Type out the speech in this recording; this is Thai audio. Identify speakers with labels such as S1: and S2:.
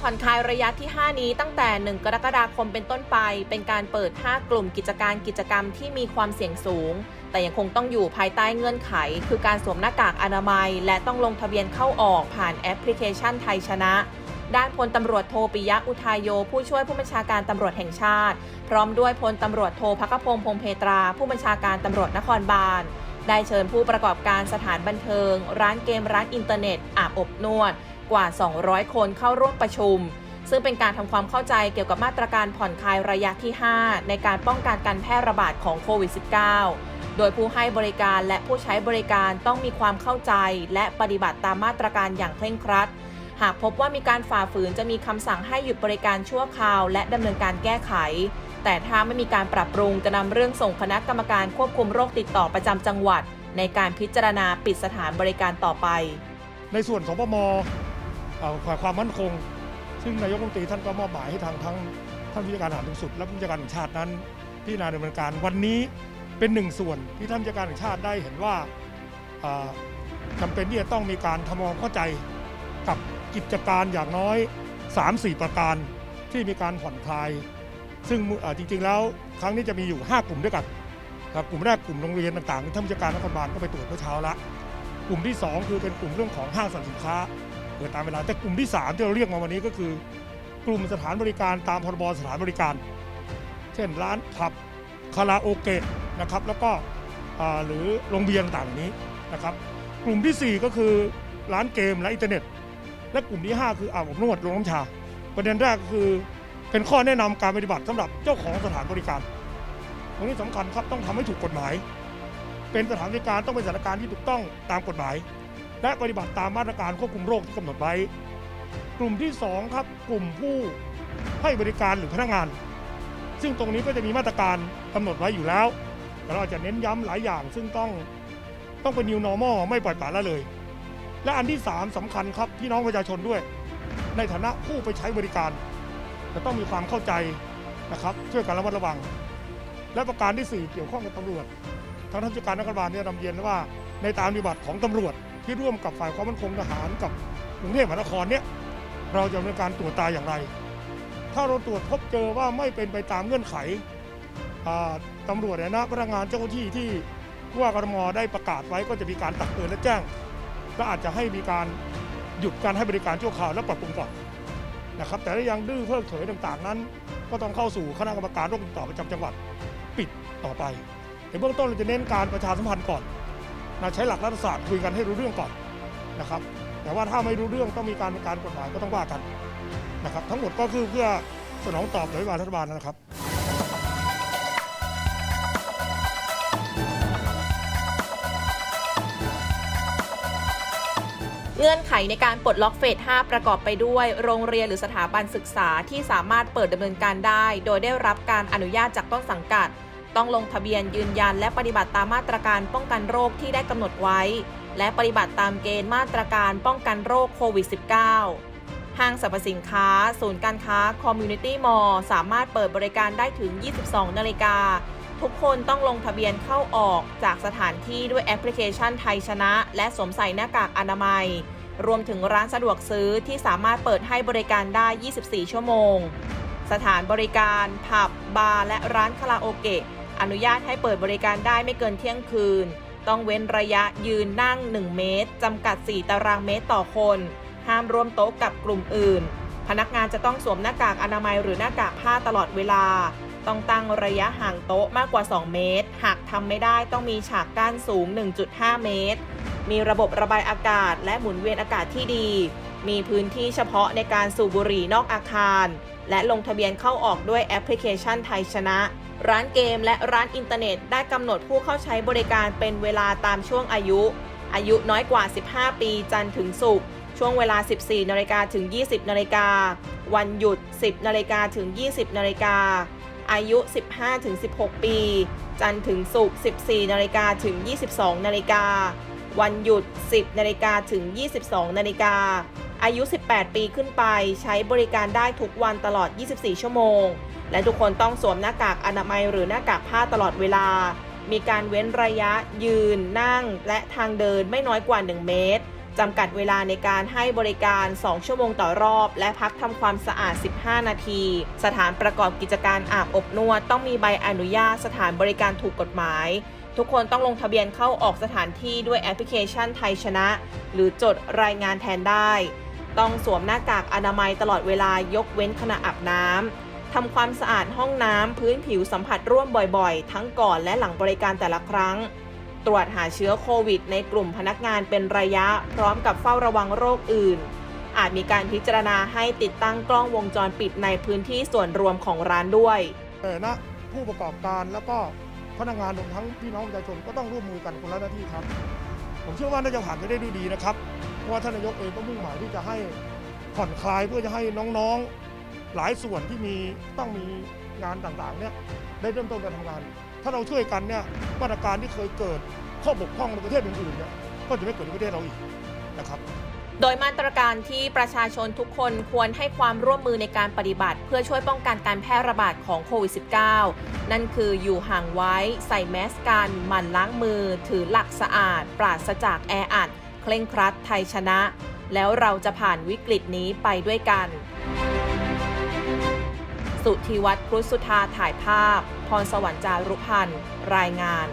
S1: ผ่อนคลายระยะที่ 5 นี้ตั้งแต่ 1 กรกฎาคมเป็นต้นไป เป็นการเปิด 5 กลุ่มกิจการกิจกรรมที่มีความเสี่ยงสูง แต่ยังคงต้องอยู่ภายใต้เงื่อนไข คือการสวมหน้ากากอนามัย และต้องลงทะเบียนเข้าออกผ่านแอปพลิเคชันไทยชนะ ด้านพลตำรวจโทปิยะอุทายโย ผู้ช่วยผู้บัญชาการตำรวจแห่งชาติ พร้อมด้วยพลตำรวจโทพักพงษ์พงเพตรา ผู้บัญชาการตำรวจนครบาลได้เชิญผู้ประกอบการสถานบันเทิง ร้านเกมร้านอินเทอร์เน็ตอาบอบนวด กว่า 200 คนเข้าร่วมประชุม ซึ่งเป็นการทำความเข้าใจเกี่ยวกับมาตรการผ่อนคลายระยะที่ 5 ในการป้องกันการแพร่ระบาดของโควิด -19 โดยผู้ให้บริการและผู้ใช้บริการต้องมีความเข้าใจและปฏิบัติตามมาตรการอย่างเคร่งครัด หากพบว่ามีการฝ่าฝืนจะมีคำสั่งให้หยุดบริการชั่วคราว และดำเนินการแก้ไข แต่ถ้าไม่มีการปรับปรุงจะนำเรื่องส่งคณะกรรมการควบคุมโรคติดต่อประจำจังหวัดในการพิจารณาปิดสถานบริการต่อไป
S2: ในส่วนสปม ฝ่ายความมั่นคง ซึ่งนายกรัฐมนตรีท่านก็มอบหมายให้ทางทั้งท่านผู้จัดการทหารสูงสุด และผู้จัดการแห่งชาตินั้นพิจารณาดำเนินการวันนี้เป็นหนึ่งส่วนที่ท่านผู้จัดการแห่งชาติได้เห็นว่าเอ่อจำเป็นที่จะต้องมีการทำความเข้าใจกับกิจการอย่างน้อย 3-4 ประการที่มีการผ่อนคลาย ซึ่งจริงๆแล้วครั้งนี้จะมีอยู่ 5 กลุ่มด้วยกันครับกลุ่มแรกกลุ่มโรงเรียนต่างๆท่านผู้จัดการนครบาลก็ไปตรวจเมื่อเช้าละกลุ่มที่ 2 คือเป็นกลุ่มเรื่องของห้างสรรพสินค้า เปิดตามเวลา แต่กลุ่มที่ 3 ที่เราเรียกมาวันนี้ก็คือ กลุ่มสถานบริการตามพรบสถานบริการ เช่นร้านผับคาราโอเกะนะครับแล้วก็หรือโรงเบียร์ต่างๆนี้นะครับกลุ่มทีสี่4 ก็คือร้านเกมและอินเทอร์เน็ต และกลุ่มที่ 5 คืออาบอบนวดโรงน้ำชา ประเด็นแรกคือเป็นข้อแนะนำการปฏิบัติสำหรับเจ้าของสถานบริการตรงนี้สำคัญครับต้องทำให้ถูกกฎหมาย เป็นสถานบริการต้องเป็นสถานการณ์ที่ถูกต้องตามกฎหมาย และปฏิบัติตามมาตรการควบคุมโรคที่กำหนดไว้ กลุ่มที่สองครับกลุ่มผู้ให้บริการหรือพนักงาน ซึ่งตรงนี้ก็จะมีมาตรการกำหนดไว้อยู่แล้ว แต่เราจะเน้นย้ำหลายอย่าง ซึ่งต้องต้องเป็น new normal ไม่ปล่อยปละละเลย และอันที่ 3สำคัญครับพี่น้องประชาชนด้วย ในฐานะผู้ไปใช้บริการ จะต้องมีความเข้าใจนะครับช่วยกันระมัดระวัง และประการที่ 4 เกี่ยวข้องกับตำรวจทางท่านผู้จัดการนครบาลเนี่ยนำเรียนว่าในตามปฏิบัติของตำรวจ ที่ร่วมกับฝ่ายความมั่นคงทหารกับกรุงเทพมหานครเนี่ยเราจะดำเนินการตรวจตาอย่างไร ถ้าเราตรวจพบเจอว่าไม่เป็นไปตามเงื่อนไขตำรวจเนี่ยนะพนักงานเจ้าหน้าที่ที่ผู้ว่ากรมได้ประกาศไว้ก็จะมีการตักเตือนและแจ้งก็อาจจะให้มีการหยุดการให้บริการชั่วคราวและปรับปรุงก่อนนะครับแต่ถ้ายังดื้อเพิกเฉยต่างๆนั้น ก็ต้องเข้าสู่คณะกรรมการโรคติดต่อประจำจังหวัดปิดต่อไปในเบื้องต้นเราจะเน้นการประชาสัมพันธ์ก่อน นะใช้หลักรัฐศาสตร์คุยกันให้รู้เรื่องก่อนนะครับ แต่ว่าถ้าไม่รู้เรื่องต้องมีการการกฎหมายก็ต้องว่ากันนะครับ ทั้งหมดก็คือเพื่อสนองตอบนโยบายรัฐบาลนะครับ
S1: เงื่อนไขในการปลดล็อกเฟส 5 ประกอบไปด้วย โรงเรียนหรือสถาบันศึกษาที่สามารถเปิดดำเนินการได้ โดยได้รับการอนุญาตจากต้นสังกัด ต้องลงทะเบียนยืนยันและปฏิบัติตามมาตรการป้องกันโรคที่ได้กำหนดไว้ และปฏิบัติตามเกณฑ์มาตรการป้องกันโรคโควิด -19 ห้างสรรพสินค้า ศูนย์การค้าคอมมูนิตี้มอลล์สามารถเปิดบริการได้ถึง 22 นาฬิกา ทุกคนต้องลงทะเบียนเข้าออกจากสถานที่ด้วยแอปพลิเคชันไทยชนะ และสวมใส่หน้ากากอนามัย รวมถึงร้านสะดวกซื้อที่สามารถเปิดให้บริการได้ 24 ชั่วโมงสถานบริการ ผับ บาร์ และร้านคาราโอเกะ อนุญาตให้เปิดบริการได้ไม่เกินเที่ยงคืน ต้องเว้นระยะยืนนั่ง 1 เมตรจำกัด 4 ตารางเมตรต่อคน ห้ามร่วมโต๊ะกับกลุ่มอื่น พนักงานจะต้องสวมหน้ากากอนามัยหรือหน้ากากผ้าตลอดเวลา ต้องตั้งระยะห่างโต๊ะมากกว่า 2 เมตร หากทำไม่ได้ต้องมีฉากกั้นสูง 1.5 เมตร มีระบบระบายอากาศ และหมุนเวียนอากาศที่ดี มีพื้นที่เฉพาะในการสูบบุหรี่นอกอาคาร และลงทะเบียนเข้าออกด้วยแอปพลิเคชันไทยชนะ ร้านเกมและร้านอินเทอร์เน็ต ได้กำหนดผู้เข้าใช้บริการเป็นเวลาตามช่วงอายุ อายุน้อยกว่า 15 ปีจันทร์ถึงศุกร์ช่วงเวลา 14นาฬิกาถึง 20นาฬิกาวันหยุด 10นาฬิกาถึง 20นาฬิกาอายุ 15-16 ปี จันทร์ถึงศุกร์14นาฬิกาถึง 22นาฬิกาวันหยุด 10นาฬิกาถึง 22นาฬิกา อายุ 18 ปีขึ้นไป ใช้บริการได้ทุกวันตลอด 24 ชั่วโมง และทุกคนต้องสวมหน้ากากอนามัยหรือหน้ากากผ้าตลอดเวลา มีการเว้นระยะ ยืน นั่ง และทางเดินไม่น้อยกว่า 1 เมตรจำกัดเวลาในการให้บริการ 2 ชั่วโมงต่อรอบ และพักทำความสะอาด 15 นาที สถานประกอบกิจการอาบอบนวด ต้องมีใบอนุญาตสถานบริการถูกกฎหมาย ทุกคนต้องลงทะเบียนเข้าออกสถานที่ด้วยแอปพลิเคชันไทยชนะ หรือจดรายงานแทนได้ ต้องสวมหน้ากากอนามัยตลอดเวลายกเว้นขณะอาบน้ำทำความสะอาดห้องน้ำพื้นผิวสัมผัสร่วมบ่อยๆ ทั้งก่อนและหลังบริการแต่ละครั้ง ตรวจหาเชื้อโควิดในกลุ่มพนักงานเป็นระยะ พร้อมกับเฝ้าระวังโรคอื่น อาจมีการพิจารณาให้ติดตั้งกล้องวงจรปิดในพื้นที่ส่วนรวมของร้านด้วย
S2: แต่นะผู้ประกอบการแล้วก็พนักงานรวมทั้งพี่น้องประชาชนก็ต้องร่วมมือกันคนละหน้าที่ครับ ผมเชื่อว่าน่าจะผ่านไปได้ด้วยดีนะครับ เพราะว่าท่านนายกเองก็มุ่งหมายที่จะให้ผ่อนคลายเพื่อจะให้น้องๆ หลายส่วนที่มีต้องมีงานต่างๆเนี่ยได้เริ่มต้นการทำงาน ถ้าเราช่วยกันเนี่ยมาตรการที่เคยเกิดข้อบกพร่องในประเทศอื่นๆเนี่ยก็จะไม่เกิดในประเทศเราอีกนะครับ
S1: โดยมาตรการที่ประชาชนทุกคนควรให้ความร่วมมือในการปฏิบัติ เพื่อช่วยป้องกันการแพร่ระบาดของโควิด -19 นั่นคืออยู่ห่างไว้ ใส่แมสกันหมั่นล้างมือ ถือหลักสะอาด ปราศจากแออัด เคร่งครัดไทยชนะ แล้วเราจะผ่านวิกฤตนี้ไปด้วยกัน สุธีวัฒน์ครุฑสุธาถ่ายภาพ พรสวรรค์จารุพันธ์รายงาน